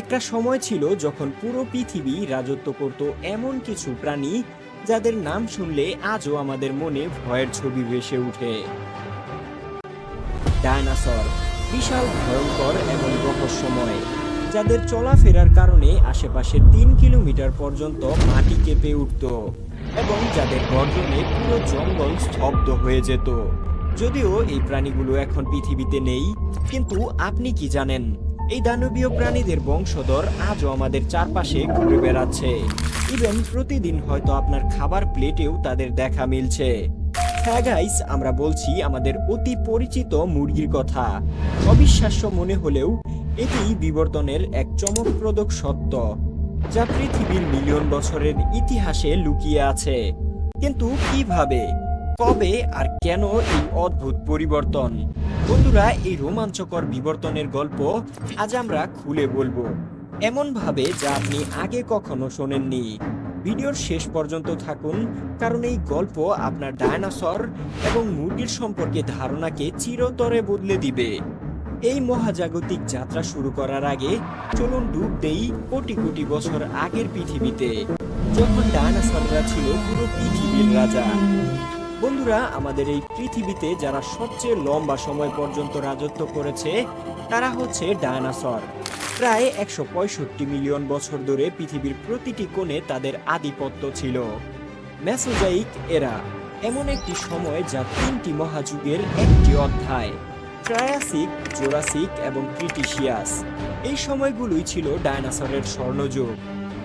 একটা সময় ছিল যখন পুরো পৃথিবী রাজত্ব করত এমন কিছু প্রাণী যাদের নাম শুনলে আজও আমাদের মনে ভয়ের ছবি ভেসে ওঠে ডায়নাসর, বিশাল, ভয়ঙ্কর এবং রহস্যময়, যাদের চলাফেরার কারণে আশেপাশে তিন কিলোমিটার পর্যন্ত মাটি কেঁপে উঠত এবং যাদের গর্জনে পুরো জঙ্গল স্তব্ধ হয়ে যেত। যদিও এই প্রাণীগুলো এখন পৃথিবীতে নেই, কিন্তু আপনি কি জানেন? এই দানবীয় প্রাণীদের বংশধর আজও আমাদের চারপাশে ঘুরে বেড়াচ্ছে। ইভেন প্রতিদিন হয়তো আপনার খাবার প্লেটেও তাদের দেখা মিলছে। হ্যাঁ গাইস আমরা বলছি আমাদের অতি পরিচিত মুরগির কথা। অবিশ্বাস্য মনে হলেও এটি বিবর্তনের এক চমকপ্রদক সত্য, যা পৃথিবীর মিলিয়ন বছরের ইতিহাসে লুকিয়ে আছে। কিন্তু কীভাবে? কবে আর কেন এই অদ্ভুত পরিবর্তন? বন্ধুরা, এই রোমাঞ্চকর বিবর্তনের গল্প আজ আমরা খুলে বলব। এমন ভাবে যা আপনি আগে কখনো শোনেননি। ভিডিওর শেষ পর্যন্ত থাকুন, কারণ এই গল্প আপনার ডায়নাসর এবং মুরগির সম্পর্কে ধারণাকে চিরতরে বদলে দিবে। এই মহাজাগতিক যাত্রা শুরু করার আগে চলুন ডুব দেই কোটি কোটি বছর আগের পৃথিবীতে, যখন ডায়নাসররা ছিল পুরো পৃথিবীর রাজা। বন্ধুরা, আমাদের এই পৃথিবীতে যারা সবচেয়ে লম্বা সময় পর্যন্ত রাজত্ব করেছে, তারা হচ্ছে ডায়নাসর। প্রায় একশো পঁয়ষট্টি মিলিয়ন বছর ধরে পৃথিবীর প্রতিটি কোণে তাদের আধিপত্য ছিল। ম্যাসোজাইক এরা এমন একটি সময় যা তিনটি মহাযুগের একটি অধ্যায়, ট্রায়াসিক, জোরাসিক এবং ক্রিটিশিয়াস। এই সময়গুলোই ছিল ডায়নাসরের স্বর্ণযুগ।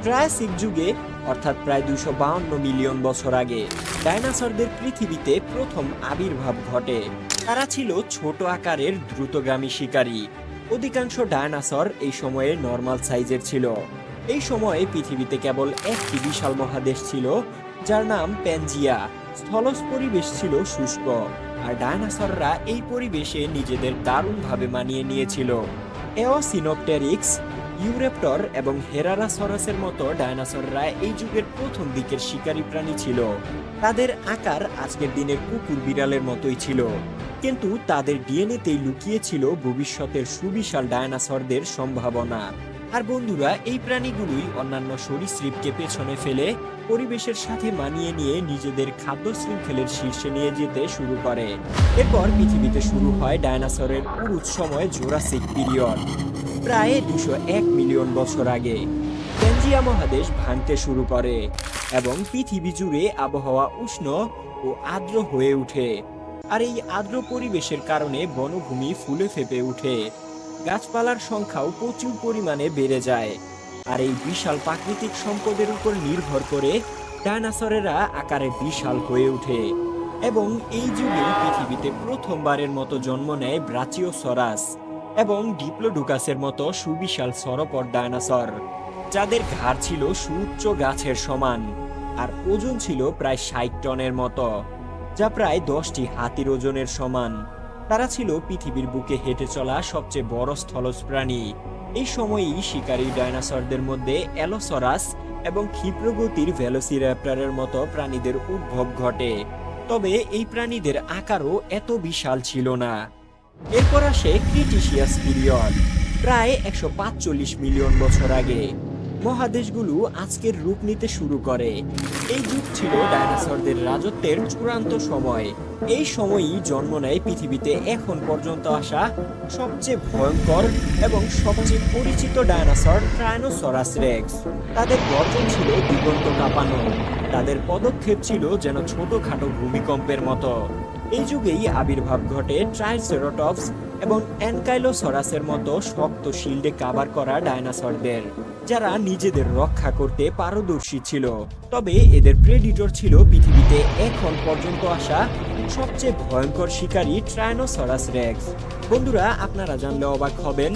ট্রায়াসিক যুগে অর্থাৎ প্রায় দুশো মিলিয়ন বছর আগে ডায়নাসরদের পৃথিবীতে প্রথম আবির্ভাব ঘটে। তারা ছিল ছোট আকারের দ্রুতগামী শিকারী। অধিকাংশ ডায়নাসর এই সময়ে নর্মাল সাইজের ছিল। এই সময়ে পৃথিবীতে কেবল একটি বিশাল মহাদেশ ছিল, যার নাম প্যানজিয়া। স্থলজ পরিবেশ ছিল শুষ্ক, আর ডায়নাসররা এই পরিবেশে নিজেদের দারুণভাবে মানিয়ে নিয়েছিল। এওসিনোপটেরিক্স ইউরেপ্টর এবং হেরারাসরাসের মতো ডায়নাসররা এই যুগের প্রথম দিকের শিকারী প্রাণী ছিল। তাদের আকার আজকের দিনের কুকুর বিড়ালের মতোই ছিল। কিন্তু তাদের ডিএনএতেই লুকিয়ে ছিল ভবিষ্যতের সুবিশাল ডায়নাসরদের সম্ভাবনা। আর বন্ধুরা, এই প্রাণীগুলোই অন্যান্য সরীসৃপকে পেছনে ফেলে পরিবেশের সাথে মানিয়ে নিয়ে নিজেদের খাদ্য শৃঙ্খলের শীর্ষে নিয়ে যেতে শুরু করে। এরপর পৃথিবীতে শুরু হয় ডায়নাসরের উরুজ সময় জোরাসিক পিরিয়ড, প্রায় দুশো এক মিলিয়ন বছর আগে। প্যানজিয়া মহাদেশ ভাঙতে শুরু করে এবং পৃথিবী জুড়ে আবহাওয়া উষ্ণ ও আর্দ্র হয়ে ওঠে। আর এই আর্দ্র পরিবেশের কারণে বনভূমি ফুলে ফেপে ওঠে। গাছপালার সংখ্যাও প্রচুর পরিমাণে বেড়ে যায়। আর এই বিশাল প্রাকৃতিক সম্পদের উপর নির্ভর করে ডায়নাসরেরা আকারে বিশাল হয়ে ওঠে। এবং এই যুগে পৃথিবীতে প্রথমবারের মতো জন্ম নেয় ব্রাচিওসরাস এবং ডিপ্লোডুকাসের মতো সুবিশাল সরপর ডায়নাসর যাদের ঘাড় ছিল সুউচ্চ গাছের সমান আর ওজন ছিল প্রায় ষাট টনের মতো, যা প্রায় দশটি হাতির ওজনের সমান। তারা ছিল পৃথিবীর বুকে হেঁটে চলা সবচেয়ে বড় স্থলজ প্রাণী। এই সময়ই শিকারী ডায়নাসরদের মধ্যে অ্যালোসরাস এবং ক্ষিপ্রগতির ভেলোসিরাপ্টারের মতো প্রাণীদের উদ্ভব ঘটে। তবে এই প্রাণীদের আকারও এত বিশাল ছিল না। এরপর আসে ক্রিটিশিয়াস পিরিয়ড, প্রায় একশো মিলিয়ন বছর আগে। মহাদেশগুলো আজকের রূপ নিতে শুরু করে। এই যুগ ছিল ডায়নাসরদের রাজত্বের চূড়ান্ত সময়। এই সময়ই জন্ম নেয় পৃথিবীতে এখন পর্যন্ত আসা সবচেয়ে ভয়ঙ্কর এবং সবচেয়ে পরিচিত ডায়নাসর ট্রাইনোসরাস রেক্স। তাদের গর্জন ছিল দিগন্ত কাঁপানো। তাদের পদক্ষেপ ছিল যেন ছোটখাটো ভূমিকম্পের মতো। এই যুগেই আবির্ভাব ঘটে ট্রাইসেরোটপস এবং অ্যানকাইলোসরাসের মতো শক্ত শিল্ডে কাভার করা ডায়নাসরদের যারা নিজেদের রক্ষা করতে পারদর্শী ছিল। তবে এদের প্রেডিটর ছিল পৃথিবীতে এখন পর্যন্ত আসা সবচেয়ে ভয়ঙ্কর শিকারী ট্রাইনোসরাস রেক্স বন্ধুরা, আপনারা জানলে অবাক হবেন,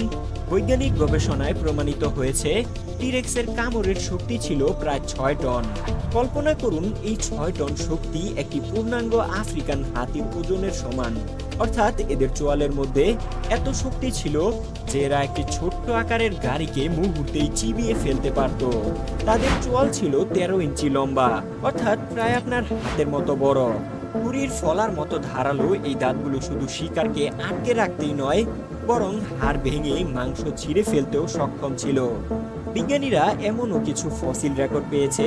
বৈজ্ঞানিক গবেষণায় প্রমাণিত হয়েছে টিরেক্সের কামড়ের শক্তি ছিল প্রায় ছয় টন। কল্পনা করুন, এই ছয় টন শক্তি একটি পূর্ণাঙ্গ আফ্রিকান হাতির ওজনের সমান। অর্থাৎ এদের চোয়ালের মধ্যে এত শক্তি ছিল যে এরা একটি ছোট্ট আকারের গাড়িকে মুহূর্তেই চিবিয়ে ফেলতে পারত। তাদের চোয়াল ছিল তেরো ইঞ্চি লম্বা, অর্থাৎ প্রায় আপনার হাতের মতো বড়। ছুরির ফলার মতো ধারালো এই দাঁতগুলো শুধু শিকারকে আটকে রাখতেই নয়, বরং হাড় ভেঙে মাংস ছিঁড়ে ফেলতেও সক্ষম ছিল। বিজ্ঞানীরা এমনও কিছু ফসিল রেকর্ড পেয়েছে,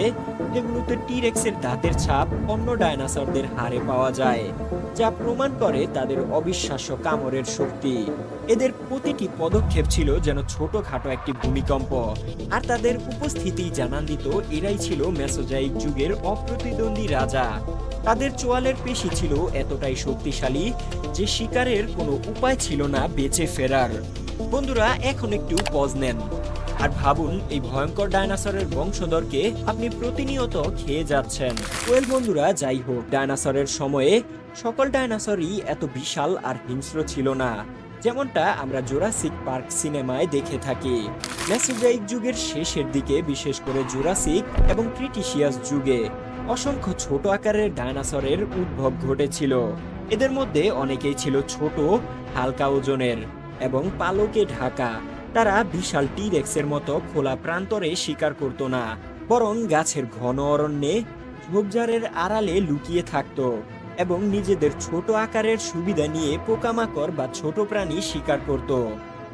যেগুলোতে টিরেক্সের দাঁতের ছাপ অন্য ডায়নাসরদের হাড়ে পাওয়া যায়, যা প্রমাণ করে তাদের অবিশ্বাস্য কামড়ের শক্তি। এদের প্রতিটি পদক্ষেপ ছিল যেন ছোটখাটো একটি ভূমিকম্প, আর তাদের উপস্থিতি জানান দিত এরাই ছিল মেসোজাইক যুগের অপ্রতিদ্বন্দ্বী রাজা। তাদের চোয়ালের পেশি ছিল এতটাই শক্তিশালী যে শিকারের কোনো উপায় ছিল না বেঁচে ফেরার। বন্ধুরা, এখন একটু পজ নেন। আর ভাবুন, এই ভয়ঙ্কর ডায়নাসরের বংশধরকে আপনি প্রতিনিয়ত খেয়ে যাচ্ছেন। ওয়েল, বন্ধুরা, যাই হোক ডায়নাসরের সময়ে সকল ডায়নাসরই এত বিশাল আর হিংস্র ছিল না, যেমনটা আমরা জোরাসিক পার্ক সিনেমায় দেখে থাকি। মেসোজাইক যুগের শেষের দিকে, বিশেষ করে জোরাসিক এবং ক্রিটিশিয়াস যুগে অসংখ্য ছোট আকারের ডায়নাসরের উদ্ভব ঘটেছিল। এদের মধ্যে অনেকেই ছিল ছোট, হালকা ওজনের এবং পালকে ঢাকা। তারা বিশাল টিরেক্সের মতো খোলা প্রান্তরে শিকার করত না, বরং গাছের ঘন অরণ্যে ঝোপঝাড়ের আড়ালে লুকিয়ে থাকত এবং নিজেদের ছোট আকারের সুবিধা নিয়ে পোকামাকড় বা ছোট প্রাণী শিকার করত।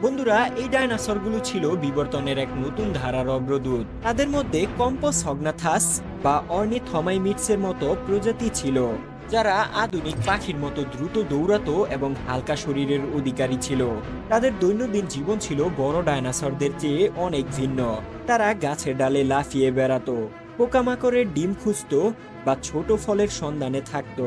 বন্ধুরা, এই ডাইনোসরগুলো ছিল বিবর্তনের এক নতুন ধারার অগ্রদূত। তাদের মধ্যে কম্পস হগনাথাস বা অর্নিথমাইমিটসের মতো প্রজাতি ছিল, যারা আধুনিক পাখির মতো দ্রুত দৌড়াতো এবং হালকা শরীরের অধিকারী ছিল। তাদের দৈনন্দিন জীবন ছিল বড় ডায়নাসরদের চেয়ে অনেক ভিন্ন। তারা গাছের ডালে লাফিয়ে বেড়াতো, পোকামাকড়ের ডিম খুঁজতো বা ছোট ফলের সন্ধানে থাকত।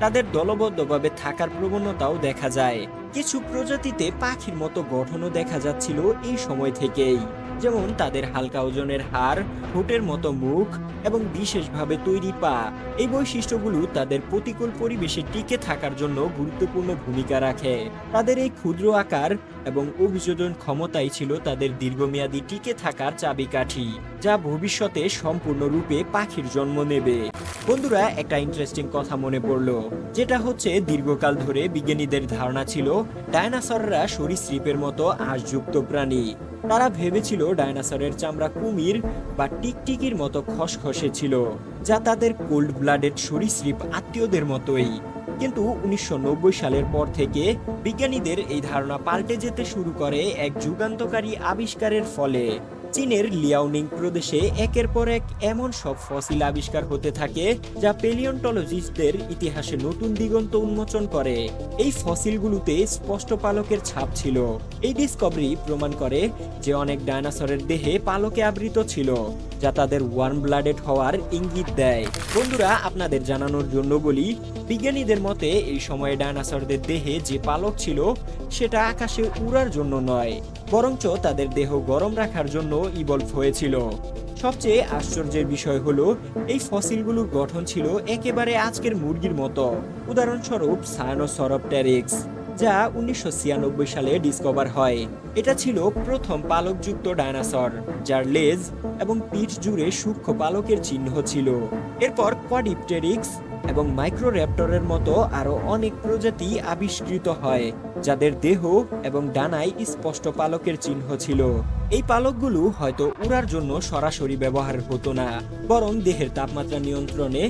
তাদের দলবদ্ধভাবে থাকার প্রবণতাও দেখা যায়। কিছু প্রজাতিতে পাখির মতো গঠনও দেখা যাচ্ছিল এই সময় থেকেই। যেমন তাদের হালকা ওজনের হাড়, ঠোঁটের মতো মুখ এবং বিশেষভাবে তৈরি পা। এই বৈশিষ্ট্যগুলো তাদের প্রতিকূল পরিবেশে টিকে থাকার জন্য গুরুত্বপূর্ণ ভূমিকা রাখে। তাদের এই ক্ষুদ্র আকার এবং অভিযোজন ক্ষমতাই ছিল তাদের দীর্ঘমেয়াদী টিকে থাকার চাবিকাঠি, যা ভবিষ্যতে সম্পূর্ণরূপে পাখির জন্ম নেবে। বন্ধুরা, একটা ইন্টারেস্টিং কথা মনে পড়ল, যেটা হচ্ছে দীর্ঘকাল ধরে বিজ্ঞানীদের ধারণা ছিল ডায়নাসররা সরীসৃপের মতো আঁশযুক্ত প্রাণী। তারা ভেবেছিল ডায়নাসরের চামড়া কুমির বা টিকটিকির মতো খসখসে ছিল, যা তাদের কোল্ড ব্লাডেড সরীসৃপ আত্মীয়দের মতোই। কিন্তু উনিশশো নব্বই সালের পর থেকে বিজ্ঞানীদের এই ধারণা পাল্টে যেতে শুরু করে এক যুগান্তকারী আবিষ্কারের ফলে। চীনের লিয়াওনিং প্রদেশে একের পর এক এমন সব ফসিল আবিষ্কার হতে থাকে যা পেলিয়ন্টোলজিস্টদের ইতিহাসে নতুন দিগন্ত উন্মোচন করে। এই ফসিলগুলোতে স্পষ্ট পালকের ছাপ ছিল। এই ডিসকভারি প্রমাণ করে যে অনেক ডায়নাসরের দেহে পালকে আবৃত ছিল, যা তাদের ওয়ার্ম ব্লাডেড হওয়ার ইঙ্গিত দেয়। বন্ধুরা, আপনাদের জানানোর জন্য বলি, বিজ্ঞানীদের মতে এই সময়ে ডায়নাসরদের দেহে যে পালক ছিল, সেটা আকাশে উড়ার জন্য নয়, বরঞ্চ তাদের দেহ গরম রাখার জন্য ইভলভ হয়েছিল। সবচেয়ে আশ্চর্যের বিষয় হলো, এই ফসিলগুলোর গঠন ছিল একেবারে আজকের মুরগির মতো। উদাহরণস্বরূপ সায়ানোসরপটেরিক্স যা উনিশশো ছিয়ানব্বই সালে ডিসকভার হয়। এটা ছিল প্রথম পালকযুক্ত ডায়নাসর যার লেজ এবং পিঠ জুড়ে সূক্ষ্ম পালকের চিহ্ন ছিল। এরপর কোয়াডিপটেরিক্স এবং মাইক্রোর্যাপ্টরের মতো আরও অনেক প্রজাতি আবিষ্কৃত হয়, যাদের দেহ এবং ডানায় স্পষ্ট পালকের চিহ্ন ছিল। এই পালকগুলো হয়তো উড়ার জন্য সরাসরি ব্যবহার হতো না, বরং দেহের তাপমাত্রা নিয়ন্ত্রণে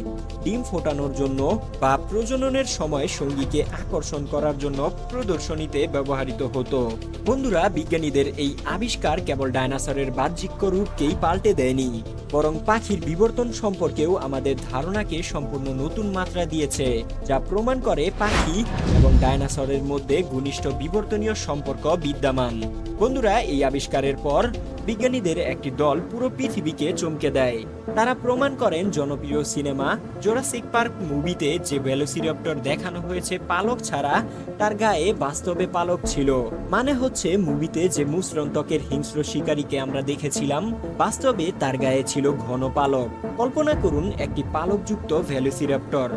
ডিম ফোটানোর জন্য বা প্রজননের সময় সঙ্গীকে আকর্ষণ করার জন্য প্রদর্শনীতে ব্যবহৃত হতো। বন্ধুরা, বিজ্ঞানীদের এই আবিষ্কার কেবল ডায়নাসরের বাহ্যিক রূপকেই পাল্টে দেয়নি, বরং পাখির বিবর্তন সম্পর্কেও আমাদের ধারণাকে সম্পূর্ণ নতুন মাত্রা দিয়েছে, যা প্রমাণ করে পাখি এবং ডায়নাসরের মধ্যে ঘনিষ্ঠ বিবর্তনীয় সম্পর্ক বিদ্যমান। বন্ধুরা, এই আবিষ্কারের পর বিজ্ঞানীদের একটি দল পুরো পৃথিবীকে চমকে দেয়। তারা প্রমাণ করেন, জনপ্রিয় সিনেমা জোরাসিক পার্ক মুভিতে যে ভেলোসিরপ্টর দেখানো হয়েছে পালক ছাড়া, তার গায়ে বাস্তবে পালক ছিল। মানে হচ্ছে, মুভিতে যে মুসরণ ত্বকের হিংস্র শিকারীকে আমরা দেখেছিলাম, বাস্তবে তার গায়ে ছিল ঘন পালক। কল্পনা করুন, একটি পালকযুক্ত ভেলোসিরপ্টর।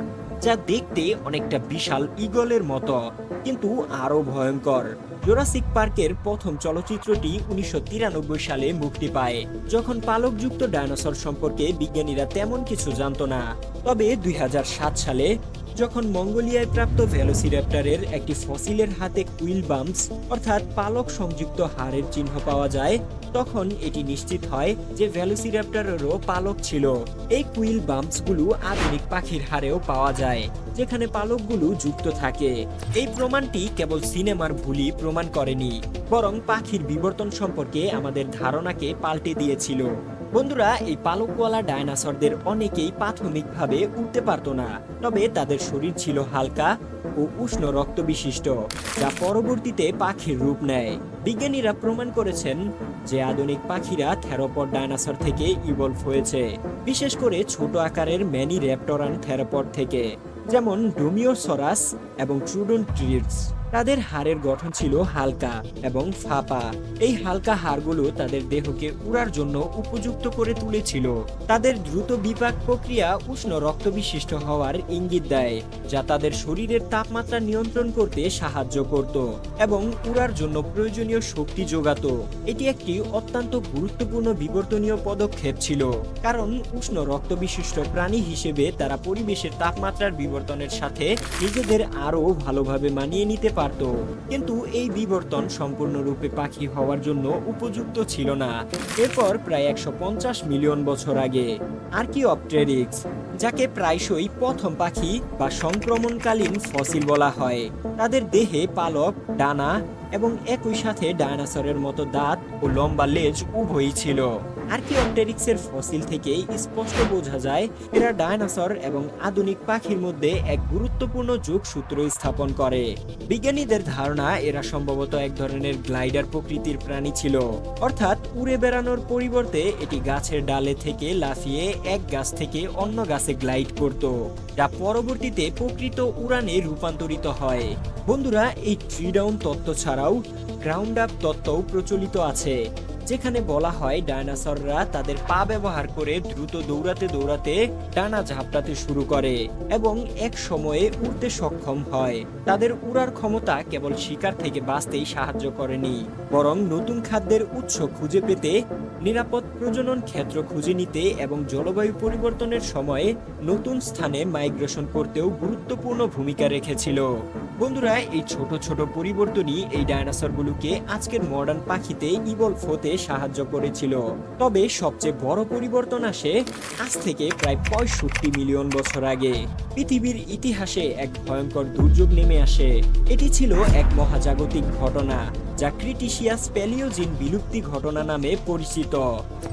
যা দেখতে অনেকটা বিশাল ইগলের মতো, কিন্তু আরও ভয়ঙ্কর। জোরাসিক পার্কের প্রথম চলচ্চিত্রটি উনিশশো তিরানব্বই সালে মুক্তি পায়, যখন পালকযুক্ত ডায়নোসর সম্পর্কে বিজ্ঞানীরা তেমন কিছু জানত না। তবে দুই হাজার সাত সালে যখন মঙ্গোলিয়ায় প্রাপ্ত ভেলোসিরাপ্টারের একটি ফসিলের হাতে কুইল বাম্পস অর্থাৎ পালক সংযুক্ত হাড়ের চিহ্ন পাওয়া যায়, তখন এটি নিশ্চিত হয় যে ভ্যালোসিরাপ্টারেরও পালক ছিল। এই কুইল বাম্পসগুলো আধুনিক পাখির হাড়েও পাওয়া যায়, যেখানে পালকগুলো যুক্ত থাকে। এই প্রমাণটি কেবল সিনেমার ভুলই প্রমাণ করেনি, বরং পাখির বিবর্তন সম্পর্কে আমাদের ধারণাকে পাল্টে দিয়েছিল। বন্ধুরা, এই পালকওয়ালা ডায়নাসরদের অনেকেই প্রাথমিকভাবে উঠতে পারতো না, তবে তাদের শরীর ছিল হালকা ও উষ্ণ রক্ত বিশিষ্ট যা পরবর্তীতে পাখির রূপ নেয়। বিজ্ঞানীরা প্রমাণ করেছেন যে আধুনিক পাখিরা থেরোপড ডায়নাসর থেকে ইভলভ হয়েছে, বিশেষ করে ছোট আকারের ম্যানি র্যাপটরান থেরোপড থেকে, যেমন ডোমিওসরাস এবং ট্রুডন ট্রিটস তাদের হাড়ের গঠন ছিল হালকা এবং ফাঁপা। এই হালকা হাড়গুলো তাদের দেহকে উড়ার জন্য উপযুক্ত করে তুলেছিল। তাদের দ্রুত বিপাক প্রক্রিয়া উষ্ণ রক্ত বিশিষ্ট হওয়ার ইঙ্গিত দেয়, যা তাদের শরীরের তাপমাত্রা নিয়ন্ত্রণ করতে সাহায্য করত এবং উড়ার জন্য প্রয়োজনীয় শক্তি যোগাত। এটি একটি অত্যন্ত গুরুত্বপূর্ণ বিবর্তনীয় পদক্ষেপ ছিল, কারণ উষ্ণ রক্ত বিশিষ্ট প্রাণী হিসেবে তারা পরিবেশের তাপমাত্রার বিবর্তনের সাথে নিজেদের আরও ভালোভাবে মানিয়ে নিতে পারত, কিন্তু এই বিবর্তন সম্পূর্ণরূপে পাখি হওয়ার জন্য উপযুক্ত ছিল না। এরপর প্রায় একশো পঞ্চাশ মিলিয়ন বছর আগে আর্কিওপটেরিক্স যাকে প্রায়শই প্রথম পাখি বা সংক্রমণকালীন ফসিল বলা হয়, তাদের দেহে পালক, ডানা এবং একই সাথে ডায়নাসরের মতো দাঁত ও লম্বা লেজ উভয়ই ছিল। আর্কিওপটেরিক্সের ফসিল থেকেই স্পষ্ট বোঝা যায়, এরা ডায়নাসর এবং আধুনিক পাখির মধ্যে এক গুরুত্বপূর্ণ যোগসূত্র স্থাপন করে। বিজ্ঞানীদের ধারণা, এরা সম্ভবত এক ধরনের গ্লাইডার প্রকৃতির প্রাণী ছিল। অর্থাৎ উড়ে বেড়ানোর পরিবর্তে এটি গাছের ডালে থেকে লাফিয়ে এক গাছ থেকে অন্য গাছে গ্লাইড করত, যা পরবর্তীতে প্রকৃত উড়ানে রূপান্তরিত হয়। বন্ধুরা, এই ট্রিডাউন তত্ত্ব ছাড়াও গ্রাউন্ড আপ তত্ত্বও প্রচলিত আছে। যেখানে বলা হয় ডায়নাসররা তাদের পা ব্যবহার করে দ্রুত দৌড়াতে দৌড়াতে ডানা ঝাপটাতে শুরু করে এবং এক সময়ে উড়তে সক্ষম হয়। তাদের উড়ার ক্ষমতা কেবল শিকার থেকে বাঁচতেই সাহায্য করেনি, বরং নতুন খাদ্যের উৎস খুঁজে পেতে, নিরাপদ প্রজনন ক্ষেত্র খুঁজে নিতে এবং জলবায়ু পরিবর্তনের সময়ে নতুন স্থানে মাইগ্রেশন করতেও গুরুত্বপূর্ণ ভূমিকা রেখেছিল। বন্ধুরা, এই ছোট ছোট পরিবর্তনই এই ডায়নাসরগুলোকে আজকের মডার্ন পাখিতে ইভলভ হতে সাহায্য করেছিল। তবে সবচেয়ে বড় পরিবর্তন আসে আজ থেকে প্রায় পঁয়ষট্টি মিলিয়ন বছর আগে। পৃথিবীর ইতিহাসে এক ভয়ঙ্কর দুর্যোগ নেমে আসে। এটি ছিল এক মহাজাগতিক ঘটনা। যা ক্রিটিশিয়াস প্যালিওজিন বিলুপ্তি ঘটনা নামে পরিচিত।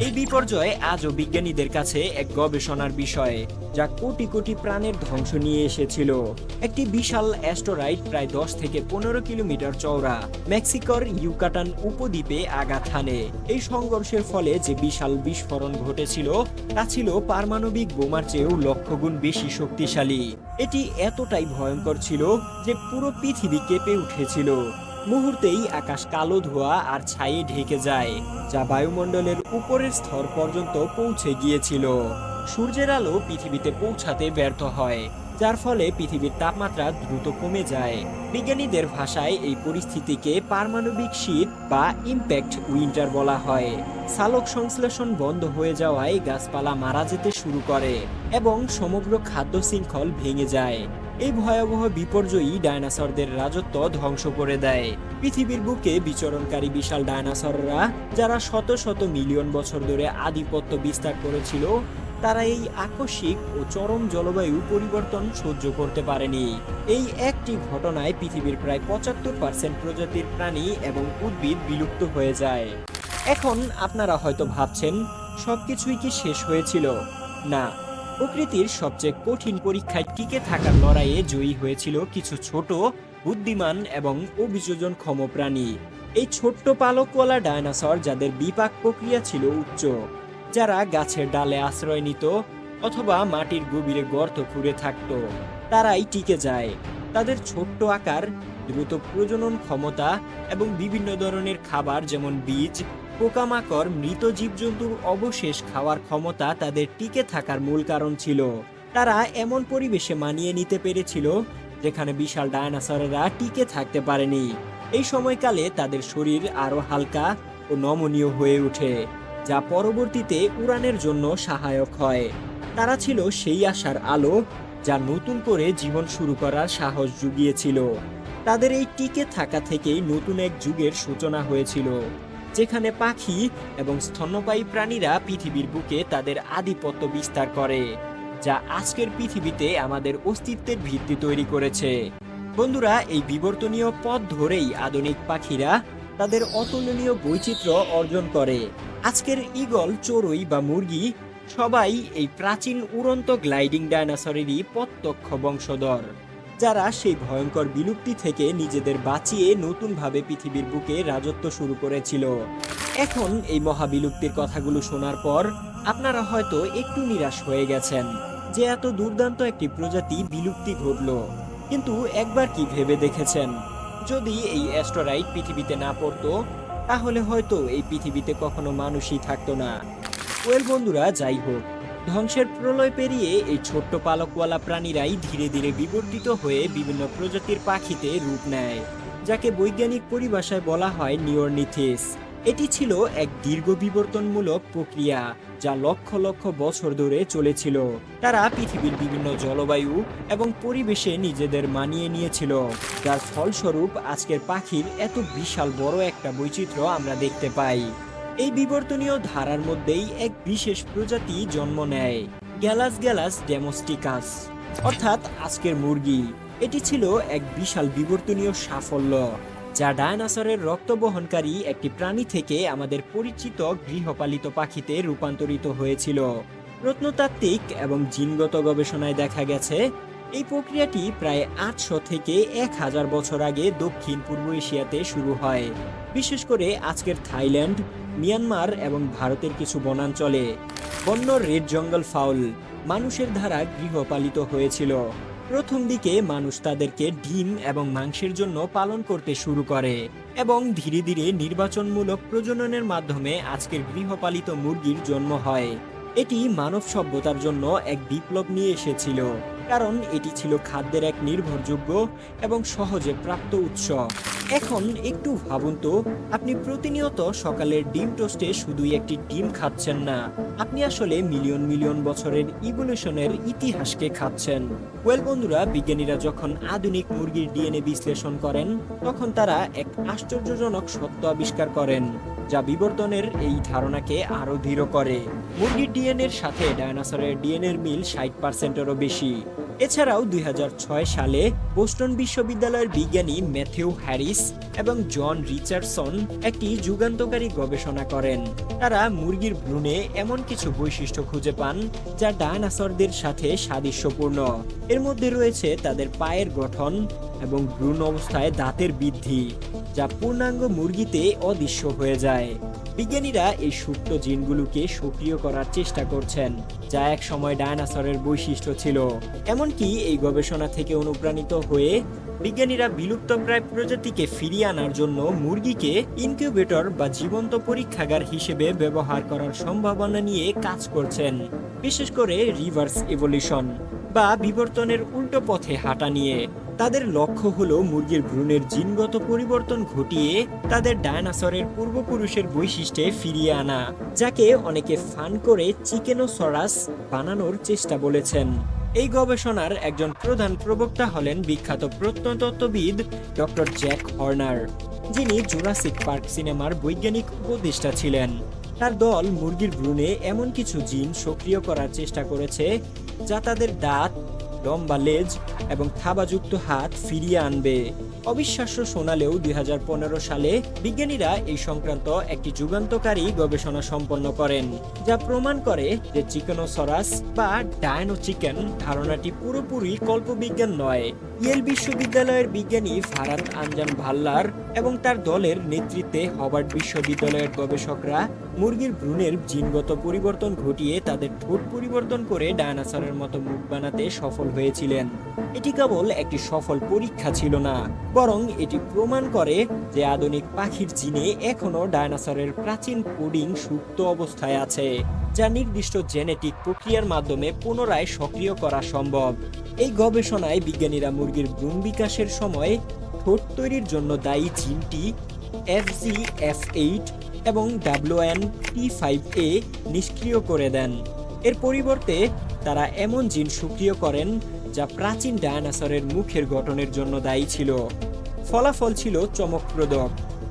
এই বিপর্যয় আজও বিজ্ঞানীদের কাছে এক গবেষণার বিষয়, যা কোটি কোটি প্রাণের ধ্বংস নিয়ে এসেছিল। একটি বিশাল অ্যাস্টোরাইড প্রায় দশ থেকে পনেরো কিলোমিটার চওড়া, মেক্সিকোর ইউকাটান উপদ্বীপে আঘাত হানে। এই সংঘর্ষের ফলে যে বিশাল বিস্ফোরণ ঘটেছিল, তা ছিল পারমাণবিক বোমার চেয়েও লক্ষগুণ বেশি শক্তিশালী। এটি এতটাই ভয়ঙ্কর ছিল যে পুরো পৃথিবী কেঁপে উঠেছিল। মুহূর্তেই আকাশ কালো ধোঁয়া আর ছায়ে ঢেকে যায়, যা বায়ুমণ্ডলের উপরের স্তর পর্যন্ত পৌঁছে গিয়েছিল। সূর্যের আলো পৃথিবীতে পৌঁছাতে ব্যর্থ হয়, যার ফলে পৃথিবীর তাপমাত্রা দ্রুত কমে যায়। বিজ্ঞানীদের ভাষায় এই পরিস্থিতিকে পারমাণবিক শীত বা ইম্প্যাক্ট উইন্টার বলা হয়। সালোক সংশ্লেষণ বন্ধ হয়ে যাওয়ায় গাছপালা মারা যেতে শুরু করে এবং সমগ্র খাদ্য শৃঙ্খল ভেঙে যায়। এই ভয়াবহ বিপর্যয়ই ডায়নাসরদের রাজত্ব ধ্বংস করে দেয়। পৃথিবীর বুকে বিচরণকারী বিশাল ডায়নাসররা, যারা শত শত মিলিয়ন বছর ধরে আধিপত্য বিস্তার করেছিল, তারা এই আকস্মিক ও চরম জলবায়ু পরিবর্তন সহ্য করতে পারেনি। এই একটি ঘটনায় পৃথিবীর প্রায় পঁচাত্তর পার্সেন্ট প্রজাতির প্রাণী এবং উদ্ভিদ বিলুপ্ত হয়ে যায়। এখন আপনারা হয়তো ভাবছেন, সবকিছুই কি শেষ হয়েছিল? না প্রকৃতির সবচেয়ে কঠিন পরীক্ষায় টিকে থাকার লড়াইয়ে জয়ী হয়েছিল কিছু ছোট, বুদ্ধিমান এবং অভিযোজনক্ষম প্রাণী। এই ছোট্ট পালকওয়ালা ডায়নাসর যাদের বিপাক প্রক্রিয়া ছিল উচ্চ, যারা গাছের ডালে আশ্রয় নিত অথবা মাটির গভীরে গর্ত খুঁড়ে থাকত, তারাই টিকে যায়। তাদের ছোট্ট আকার, দ্রুত প্রজনন ক্ষমতা এবং বিভিন্ন ধরনের খাবার যেমন বীজ পোকামাকড়, মৃত জীবজন্তুর অবশেষ খাওয়ার ক্ষমতা তাদের টিকে থাকার মূল কারণ ছিল। তারা এমন পরিবেশে মানিয়ে নিতে পেরেছিল, যেখানে বিশাল ডায়নাসরেরা টিকে থাকতে পারেনি। এই সময়কালে তাদের শরীর আরও হালকা ও নমনীয় হয়ে ওঠে, যা পরবর্তীতে উড়ানের জন্য সহায়ক হয়। তারা ছিল সেই আশার আলো যা নতুন করে জীবন শুরু করার সাহস জুগিয়েছিল। তাদের এই টিকে থাকা থেকেই নতুন এক যুগের সূচনা হয়েছিল। যেখানে পাখি এবং স্তন্যপায়ী প্রাণীরা পৃথিবীর বুকে তাদের আধিপত্য বিস্তার করে, যা আজকের পৃথিবীতে আমাদের অস্তিত্বের ভিত্তি তৈরি করেছে। বন্ধুরা, এই বিবর্তনীয় পথ ধরেই আধুনিক পাখিরা তাদের অতুলনীয় বৈচিত্র্য অর্জন করে। আজকের ঈগল, চড়ুই বা মুরগি সবাই এই প্রাচীন উড়ন্ত গ্লাইডিং ডায়নাসরেরই প্রত্যক্ষ বংশধর। যারা সেই ভয়ঙ্কর বিলুপ্তি থেকে নিজেদের বাঁচিয়ে নতুনভাবে পৃথিবীর বুকে রাজত্ব শুরু করেছিল। এখন এই মহাবিলুপ্তির কথাগুলো শোনার পর আপনারা হয়তো একটু নিরাশ হয়ে গেছেন যে এত দুর্দান্ত একটি প্রজাতি বিলুপ্তি ঘটলো। কিন্তু একবার কি ভেবে দেখেছেন? যদি এই অ্যাস্ট্রোরাইড পৃথিবীতে না পড়তো, তাহলে হয়তো এই পৃথিবীতে কখনো মানুষই থাকতো না। ওয়েল বন্ধুরা, যাই হোক ধ্বংসের প্রলয় পেরিয়ে এই ছোট্ট পালকওয়ালা প্রাণীরাই ধীরে ধীরে বিবর্তিত হয়ে বিভিন্ন প্রজাতির পাখিতে রূপ নেয়, যাকে বৈজ্ঞানিক পরিভাষায় বলা হয় নিওরনিথিস। এটি ছিল এক দীর্ঘ বিবর্তনমূলক প্রক্রিয়া যা লক্ষ লক্ষ বছর ধরে চলেছিল। তারা পৃথিবীর বিভিন্ন জলবায়ু এবং পরিবেশে নিজেদের মানিয়ে নিয়েছিল। যার ফলস্বরূপ আজকের পাখির এত বিশাল বড় একটা বৈচিত্র্য আমরা দেখতে পাই। এই বিবর্তনীয় ধারার মধ্যেই এক বিশেষ প্রজাতি জন্ম নেয়, গ্যালাস গ্যালাস ডেমোস্টিকাস। অর্থাৎ আজকের মুরগি। এটি ছিল এক বিশাল বিবর্তনীয় সাফল্য, যা ডায়নাসরের রক্ত বহনকারী একটি প্রাণী থেকে আমাদের পরিচিত গৃহপালিত পাখিতে রূপান্তরিত হয়েছিল। প্রত্নতাত্ত্বিক এবং জিনগত গবেষণায় দেখা গেছে এই প্রক্রিয়াটি প্রায় আটশো থেকে এক হাজার বছর আগে দক্ষিণ পূর্ব এশিয়াতে শুরু হয়। বিশেষ করে আজকের থাইল্যান্ড, মিয়ানমার এবং ভারতের কিছু বনাঞ্চলে। বন্য রেড জঙ্গল ফাউল মানুষের দ্বারা গৃহপালিত হয়েছিল। প্রথম দিকে মানুষ তাদেরকে ডিম এবং মাংসের জন্য পালন করতে শুরু করে এবং ধীরে ধীরে নির্বাচনমূলক প্রজননের মাধ্যমে আজকের গৃহপালিত মুরগির জন্ম হয়। এটি মানব সভ্যতার জন্য এক বিপ্লব নিয়ে এসেছিল। কারণ এটি ছিল খাদ্যের এক নির্ভরযোগ্য এবং সহজে প্রাপ্ত উৎস। এখন একটু ভাবুন তো, আপনি প্রতিনিয়ত সকালের ডিম টোস্টে শুধুই একটি ডিম খাচ্ছেন না। আপনি আসলে মিলিয়ন মিলিয়ন বছরের ইভলিউশনের ইতিহাসকে খাচ্ছেন। ওয়েল বন্ধুরা, বিজ্ঞানীরা যখন আধুনিক মুরগির ডিএনএ বিশ্লেষণ করেন, তখন তারা এক আশ্চর্যজনক সত্য আবিষ্কার করেন। যা বিবর্তনের এই ধারণাকে আরও দৃঢ় করে। মুরগির ডিএনএর সাথে ডায়নোসরের ডিএনএর মিল ষাট পার্সেন্টেরও বেশি। এছাড়াও দুই হাজার ছয় সালে বোস্টন বিশ্ববিদ্যালয়ের বিজ্ঞানী ম্যাথিউ হ্যারিস এবং জন রিচার্ডসন একটি যুগান্তকারী গবেষণা করেন। তারা মুরগির ভ্রূণে এমন কিছু বৈশিষ্ট্য খুঁজে পান যা ডায়নাসরদের সাথে সাদৃশ্যপূর্ণ। এর মধ্যে রয়েছে তাদের পায়ের গঠন এবং ভ্রূণ অবস্থায় দাঁতের বৃদ্ধি। যা পূর্ণাঙ্গ মুরগিতে অদৃশ্য হয়ে যায়। বিজ্ঞানীরা এই সুপ্ত জিনগুলোকে সক্রিয় করার চেষ্টা করছেন, যা এক সময় ডায়নাসরের বৈশিষ্ট্য ছিল। এমনকি এই গবেষণা থেকে অনুপ্রাণিত হয়ে বিজ্ঞানীরা বিলুপ্তপ্রায় প্রজাতিকে ফিরিয়ে আনার জন্য মুরগিকে ইনকিউবেটর বা জীবন্ত পরীক্ষাগার হিসেবে ব্যবহার করার সম্ভাবনা নিয়ে কাজ করছেন, বিশেষ করে রিভার্স ইভলিউশন বা বিবর্তনের উল্টো পথে হাঁটা নিয়ে। তাদের লক্ষ্য হলো মুরগির ভ্রূণের জিনগত পরিবর্তন ঘটিয়ে তাদের ডায়নাসরের পূর্বপুরুষের বৈশিষ্ট্যে ফিরিয়ে আনা, যাকে অনেকে ফান করে চিকেনোসরাস বানানোর চেষ্টা বলেছেন। এই গবেষণার একজন প্রধান প্রবক্তা হলেন বিখ্যাত প্রত্নতত্ত্ববিদ ডক্টর জ্যাক হর্নার, যিনি জুরাসিক পার্ক সিনেমার বৈজ্ঞানিক উপদেষ্টা ছিলেন। তার দল মুরগির ভ্রূণে এমন কিছু জিন সক্রিয় করার চেষ্টা করেছে, যা তাদের দাঁত লম্বা লেজ এবং থাবাযুক্ত হাত ফিরিয়ে আনবে। অবিশ্বাস্য শোনালেও দুই সালে বিজ্ঞানীরা এই সংক্রান্ত একটি যুগান্তকারী গবেষণা সম্পন্ন করেন, যা প্রমাণ করে যে চিকেনোসরাস বা ডায়নো চিকেন ধারণাটি পুরোপুরি কল্পবিজ্ঞান নয়। ইয়েল বিশ্ববিদ্যালয়ের বিজ্ঞানী ফারাত আনজান ভাল্লার এবং তার দলের নেতৃত্বে হবার্ট বিশ্ববিদ্যালয়ের গবেষকরা মুরগির ভ্রূণের জিনগত পরিবর্তন ঘটিয়ে তাদের ঠোঁট পরিবর্তন করে ডায়নাসরের মতো মুখ বানাতে সফল হয়েছিলেন। এটি কেবল একটি সফল পরীক্ষা ছিল না, বরং এটি প্রমাণ করে যে আধুনিক পাখির জিনে এখনও ডায়নাসরের প্রাচীন কোডিং সুপ্ত অবস্থায় আছে, যা নির্দিষ্ট জেনেটিক প্রক্রিয়ার মাধ্যমে পুনরায় সক্রিয় করা সম্ভব। এই গবেষণায় বিজ্ঞানীরা মুরগির ভ্রূণ বিকাশের সময় ঠোঁট তৈরির জন্য দায়ী জিনটি এফ জি এফ এইট এবং ডাব্লিউএন টি ফাইভ এ নিষ্ক্রিয় করে দেন। এর পরিবর্তে তারা এমন জিন সক্রিয় করেন যা প্রাচীন ডায়নাসরের মুখের গঠনের জন্য দায়ী ছিল। ফলাফল ছিল চমকপ্রদ।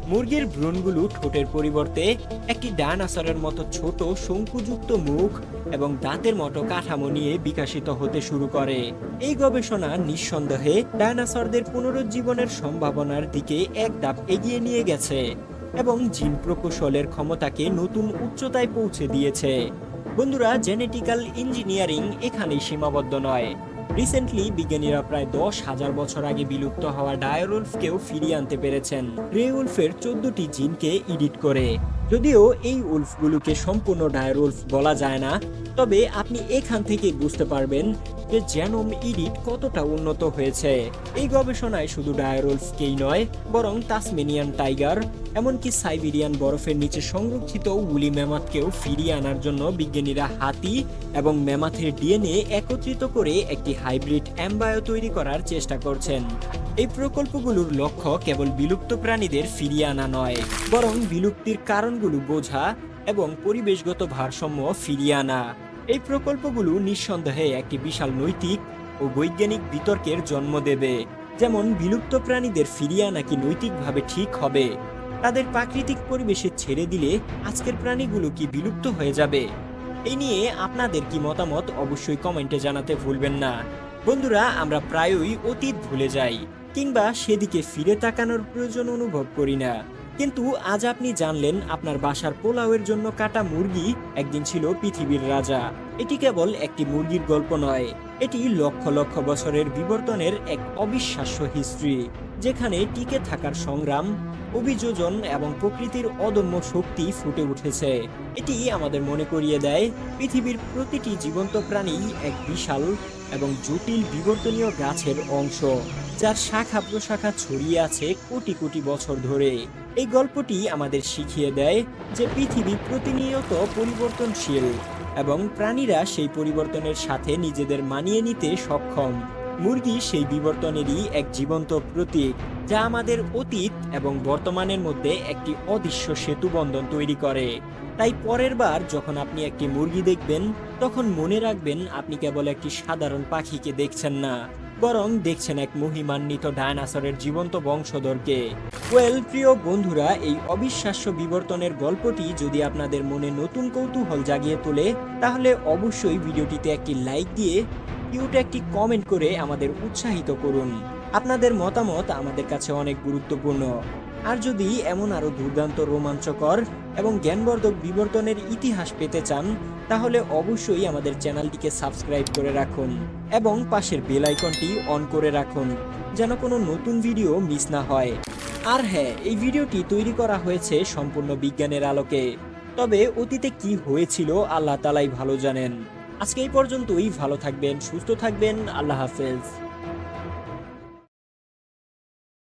মুরগির ভ্রূণগুলো ঠোঁটের পরিবর্তে একটি ডায়নাসরের মতো ছোট, শঙ্কুযুক্ত মুখ এবং দাঁতের মতো কাঠামো নিয়ে বিকাশিত হতে শুরু করে। এই গবেষণা নিঃসন্দেহে ডায়নাসরদের পুনরুজ্জীবনের সম্ভাবনার দিকে এক ধাপ এগিয়ে নিয়ে গেছে। এবং জিন প্রকৌশলের ক্ষমতাকে নতুন উচ্চতায় পৌঁছে দিয়েছে। বন্ধুরা, জেনেটিক্যাল ইঞ্জিনিয়ারিং এখানেই সীমাবদ্ধ নয়। রিসেন্টলি বিজ্ঞানীরা প্রায় দশ হাজার বছর আগে বিলুপ্ত হওয়া ডায়রুলফকেও ফিরিয়ে আনতে পেরেছেন। রেউলফের উলফের চোদ্দটি জিনকে এডিট করে। যদিও এই উলফগুলোকে সম্পূর্ণ ডায়ারুলফ বলা যায় না, তবে আপনি এখান থেকে বুঝতে পারবেন যে জ্যানোম ইডিট কতটা উন্নত হয়েছে। এই গবেষণায় শুধু ডায়ারুলফকেই নয়, বরং তাসমেনিয়ান টাইগার, এমনকি সাইবেরিয়ান বরফের নিচে সংরক্ষিত উলি ম্যামাথকেও ফিরিয়ে আনার জন্য বিজ্ঞানীরা হাতি এবং ম্যামাথের ডিএনএ একত্রিত করে একটি হাইব্রিড অ্যাম্বায়ো তৈরি করার চেষ্টা করছেন। এই প্রকল্পগুলোর লক্ষ্য কেবল বিলুপ্ত প্রাণীদের ফিরিয়ে আনা নয়, বরং বিলুপ্তির কারণগুলো বোঝা এবং পরিবেশগত ভারসাম্য ফিরিয়ে আনা। এই প্রকল্পগুলো নিঃসন্দেহে একটি বিশাল নৈতিক ও বৈজ্ঞানিক বিতর্কের জন্ম দেবে। যেমন, বিলুপ্ত প্রাণীদের ফিরিয়ে আনা কি নৈতিকভাবে ঠিক হবে? তাদের প্রাকৃতিক পরিবেশে ছেড়ে দিলে আজকের প্রাণীগুলো কি বিলুপ্ত হয়ে যাবে? এই নিয়ে আপনাদের কি মতামত অবশ্যই কমেন্টে জানাতে ভুলবেন না। বন্ধুরা, আমরা প্রায়ই অতীত ভুলে যাই, কিংবা সেদিকে ফিরে তাকানোর প্রয়োজন অনুভব করি না। কিন্তু আজ আপনি জানলেন আপনার বাসার পোলাওয়ের জন্য কাটা মুরগি একদিন ছিল পৃথিবীর রাজা। এটি কেবল একটি মুরগির গল্প নয়, এটি লক্ষ লক্ষ বছরের বিবর্তনের এক অবিশ্বাস্য হিস্ট্রি, যেখানে টিকে থাকার সংগ্রাম, অভিযোজন এবং প্রকৃতির অদম্য শক্তি ফুটে উঠেছে। এটি আমাদের মনে করিয়ে দেয় পৃথিবীর প্রতিটি জীবন্ত প্রাণী এক বিশাল এবং জটিল বিবর্তনীয় গাছের অংশ, যার শাখা প্রশাখা ছড়িয়ে আছে কোটি কোটি বছর ধরে। এই গল্পটি আমাদের শিখিয়ে দেয় যে পৃথিবী প্রতিনিয়ত পরিবর্তনশীল এবং প্রাণীরা সেই পরিবর্তনের সাথে নিজেদের মানিয়ে নিতে সক্ষম। মুরগি সেই বিবর্তনেরই এক জীবন্ত প্রতীক, যা আমাদের অতীত এবং বর্তমানের মধ্যে একটি অদৃশ্য সেতু বন্ধন তৈরি করে। তাই পরের বার যখন আপনি একটি মুরগি দেখবেন, তখন মনে রাখবেন আপনি কেবল একটি সাধারণ পাখিকে দেখছেন না, বরং দেখছেন এক মহিমান্বিত ডায়নাসরের জীবন্ত বংশধরকে। ওয়েল প্রিয় বন্ধুরা, এই অবিশ্বাস্য বিবর্তনের গল্পটি যদি আপনাদের মনে নতুন কৌতূহল জাগিয়ে তোলে, তাহলে অবশ্যই ভিডিওটিতে একটি লাইক দিয়ে কিউট একটি কমেন্ট করে আমাদের উৎসাহিত করুন। আপনাদের মতামত আমাদের কাছে অনেক গুরুত্বপূর্ণ। আর যদি এমন আরও দুর্দান্ত রোমাঞ্চকর এবং জ্ঞানবর্ধক বিবর্তনের ইতিহাস পেতে চান, তাহলে অবশ্যই আমাদের চ্যানেলটিকে সাবস্ক্রাইব করে রাখুন এবং পাশের বেল আইকনটি অন করে রাখুন যেন কোনো নতুন ভিডিও মিস না হয়। আর হ্যাঁ এই ভিডিওটি তৈরি করা হয়েছে সম্পূর্ণ বিজ্ঞানের আলোকে। তবে অতীতে কি হয়েছিল আল্লাহ তালাই ভালো জানেন। আজকে এই পর্যন্তই, ভালো থাকবেন, সুস্থ থাকবেন, আল্লাহ হাফেজ।